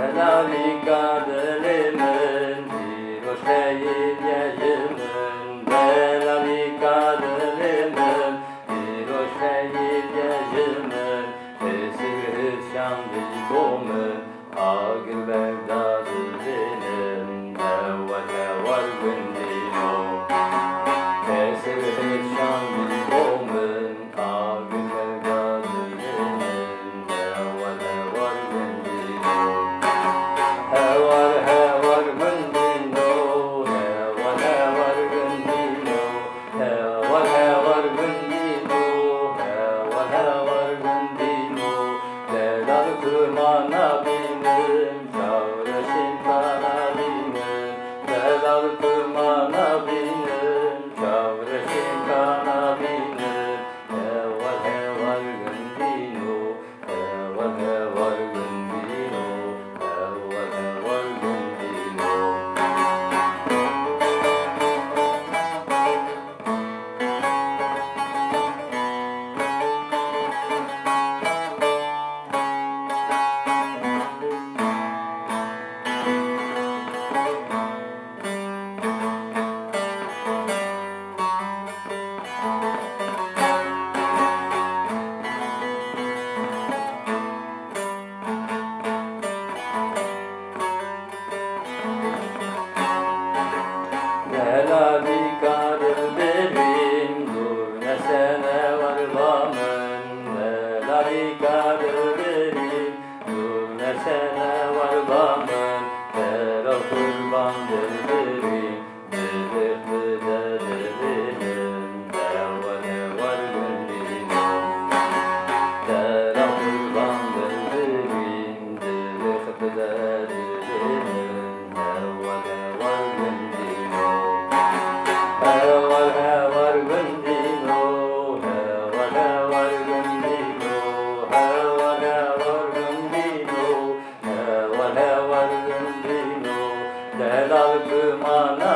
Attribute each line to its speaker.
Speaker 1: Belalika dilimin bir hoş değil gecimin Belalika dilimin bir hoş değil gecimin Esir şanlı komun ağır Begdadı benim Evvel evvel gündino மனது மனவ sene varmamın ve layık adı verin. Bu ne sene varmamın Helal kımana